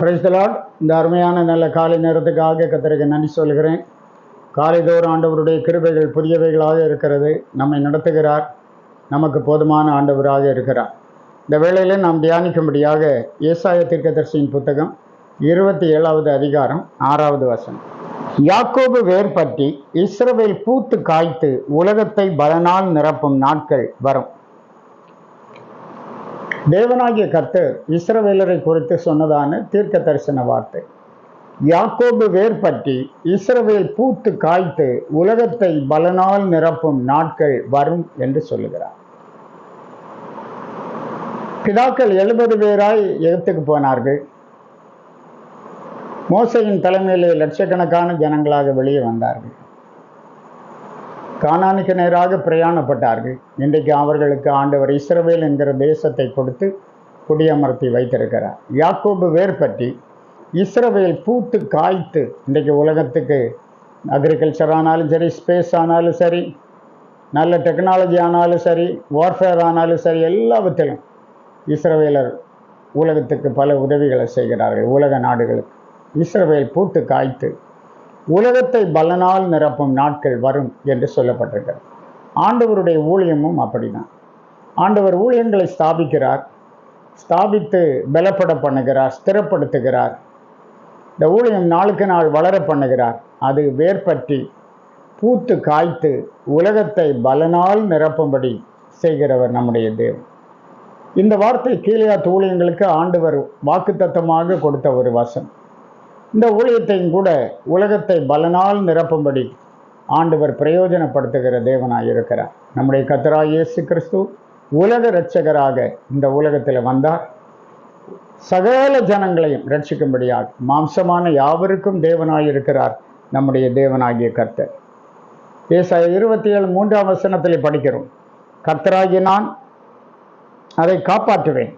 Praise the Lord இந்த அருமையான நல்ல காலை நேரத்துக்காக கத்திரிக்க நன்றி சொல்கிறேன் காலைதோறும் ஆண்டவருடைய கிருபைகள் புதியவைகளாக இருக்கிறது. நம்மை நடத்துகிறார். நமக்கு போதுமான ஆண்டவராக இருக்கிறார். இந்த வேளையில் நாம் தியானிக்கும்படியாக ஏசாய தீர்க்கதர்சியின் புத்தகம் இருபத்தி ஏழாவது அதிகாரம் ஆறாவது வசனம். யாக்கோபு வேர் பற்றி இஸ்ரவேல் பூத்து காய்த்து உலகத்தை பலனால் நிரப்பும் நாட்கள் வரும். தேவனாகிய கர்த்தர் இஸ்ரவேலரை குறித்து சொன்னதான தீர்க்க தரிசன வார்த்தை. யாக்கோபு வேர்பட்டி இஸ்ரவேல் பூத்து காய்த்து உலகத்தை பலனால் நிரப்பும் நாட்கள் வரும் என்று சொல்லுகிறார். பிதாக்கள் எழுபது பேராய் எகிப்துக்கு போனார்கள். மோசையின் தலைமையிலே லட்சக்கணக்கான ஜனங்களாக வெளியே வந்தார்கள். கானானுக்கு நேராக பிரயாணப்பட்டார்கள். இன்றைக்கு அவர்களுக்கு ஆண்டவர் இஸ்ரவேல் என்கிற தேசத்தை கொடுத்து குடியமர்த்தி வைத்திருக்கிறார். யாக்கோபு வேர்பட்டி இஸ்ரவேல் பூத்து காய்த்து இன்றைக்கு உலகத்துக்கு அக்ரிகல்ச்சர் ஆனாலும் சரி ஸ்பேஸ் ஆனாலும் சரி நல்ல டெக்னாலஜி ஆனாலும் சரி வார்ஃபேர் ஆனாலும் சரி எல்லாவற்றிலும் இஸ்ரவேலர் உலகத்துக்கு பல உதவிகளை செய்கிறார்கள். உலக நாடுகளுக்கு இஸ்ரவேல் பூத்து காய்த்து உலகத்தை பலனால் நிரப்பும் நாட்கள் வரும் என்று சொல்லப்பட்டிருக்கிறது. ஆண்டவருடைய ஊழியமும் அப்படிதான். ஆண்டவர் ஊழியங்களை ஸ்தாபிக்கிறார் ஸ்தாபித்து பலப்பட பண்ணுகிறார் ஸ்திரப்படுத்துகிறார். இந்த ஊழியம் நாளுக்கு நாள் வளர பண்ணுகிறார். அது வேர்பற்றி பூத்து காய்த்து உலகத்தை பலனால் நிரப்பும்படி செய்கிறவர் நம்முடைய தேவன். இந்த வார்த்தை கீழே ஊழியங்களுக்கு ஆண்டவர் வாக்குத்தத்தமாக கொடுத்த ஒரு வசம் இந்த ஊழியத்தையும் கூட உலகத்தை பலனால் நிரப்பும்படி ஆண்டவர் பிரயோஜனப்படுத்துகிற தேவனாக இருக்கிறார். நம்முடைய கத்தராய் இயேசு கிறிஸ்து உலக இரட்சகராக இந்த உலகத்தில் வந்தார். சகல ஜனங்களையும் ரட்சிக்கும்படியாக மாம்சமான யாவருக்கும் தேவனாய் இருக்கிறார் நம்முடைய தேவனாகிய கர்த்தர். ஏசாய இருபத்தி ஏழு மூன்றாம் வசனத்தில் படிக்கிறோம். கர்த்தராகி நான் அதை காப்பாற்றுவேன்.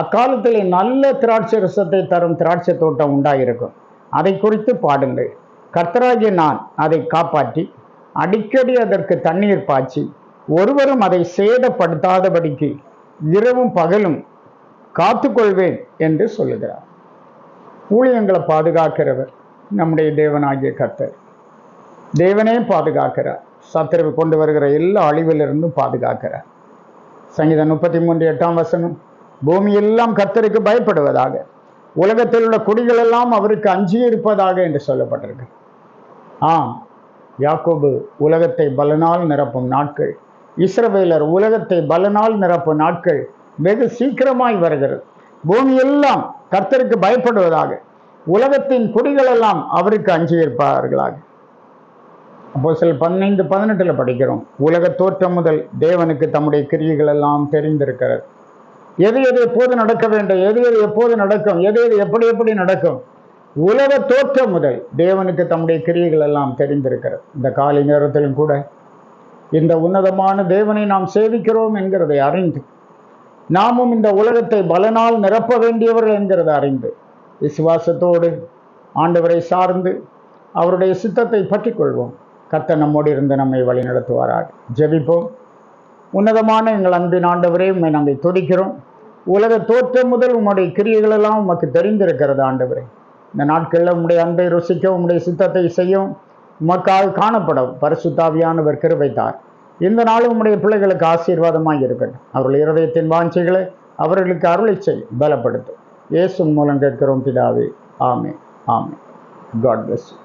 அக்காலத்தில் நல்ல திராட்சை ரசத்தை தரும் திராட்சை தோட்டம் உண்டாயிருக்கும். அதை குறித்து பாடுங்கள். கர்த்தராகிய நான் அதை காப்பாற்றி அடிக்கடி அதற்கு தண்ணீர் பாய்ச்சி ஒருவரும் அதை சேதப்படுத்தாதபடிக்கு இரவும் பகலும் காத்துக்கொள்வேன் என்று சொல்லுகிறார். ஊழியங்களை பாதுகாக்கிறவர் நம்முடைய தேவனாகிய கர்த்தர். தேவனே பாதுகாக்கிறார். சத்திரவு கொண்டு வருகிற எல்லா அழிவிலிருந்தும் பாதுகாக்கிறார். சங்கீதம் முப்பத்தி மூன்று எட்டாம் வசனம். பூமியெல்லாம் கர்த்தருக்கு பயப்படுவதாக. உலகத்தில் உள்ள குடிகள் எல்லாம் அவருக்கு அஞ்சி இருப்பதாக என்று சொல்லப்பட்டிருக்கு. ஆம் யாக்கோபு உலகத்தை பலனால் நிரப்பும் நாட்கள். இஸ்ரவேலர் உலகத்தை பலனால் நிரப்பும் நாட்கள் வெகு சீக்கிரமாய் வருகிறது. பூமியெல்லாம் கர்த்தருக்கு பயப்படுவதாக. உலகத்தின் குடிகள் எல்லாம் அவருக்கு அஞ்சி இருப்பார்களாக. அப்போ சில பதினைந்து பதினெட்டில் படிக்கிறோம். உலக தோற்றம் முதல் தேவனுக்கு தம்முடைய கிரியைகள் எல்லாம் தெரிந்திருக்கிறது. எது எது எப்போது நடக்க வேண்டும்? எது எது எப்போது நடக்கும்? எது எது எப்படி எப்படி நடக்கும்? உலக தோற்றம் முதல். தேவனுக்கு தம்முடைய கிரியைகள் எல்லாம் தெரிந்திருக்கிறது. இந்த காலை நேரத்திலும் கூட இந்த உன்னதமான தேவனை நாம் சேவிக்கிறோம் என்கிறதை அறிந்து நாமும் இந்த உலகத்தை பலனால் நிரப்ப வேண்டியவர்கள் என்கிறதை அறிந்து விசுவாசத்தோடு ஆண்டவரை சார்ந்து அவருடைய சித்தத்தை பற்றி கொள்வோம் கத்த நம்மோடு இருந்து நம்மை வழிநடத்துவாராக. ஜெபிப்போம். உன்னதமான எங்கள் அன்பு ஆண்டவரே உண்மை நாங்கள் துடிக்கிறோம் உலக தோற்றம் முதல் உம்முடைய கிரியைகளெல்லாம் உமக்கு தெரிந்திருக்கிறது ஆண்டவரே. இந்த நாட்களில் உம்முடைய அன்பை ருசிக்க உம்முடைய சித்தத்தை செய்யும் உமக்காக காணப்படும் பரிசுத்தாவியானவர் கிருபைத்தார் இந்த நாளும் உம்முடைய பிள்ளைகளுக்கு ஆசீர்வாதமாக இருக்கட்டும். அவர்கள் இருதயத்தின் வாஞ்சைகளை அவர்களுக்கு அருளை செய் பலப்படுத்தும். இயேசு மூலம் கேட்கிறோம் பிதாவே. ஆமே ஆமே காட் பிளஸ் யூ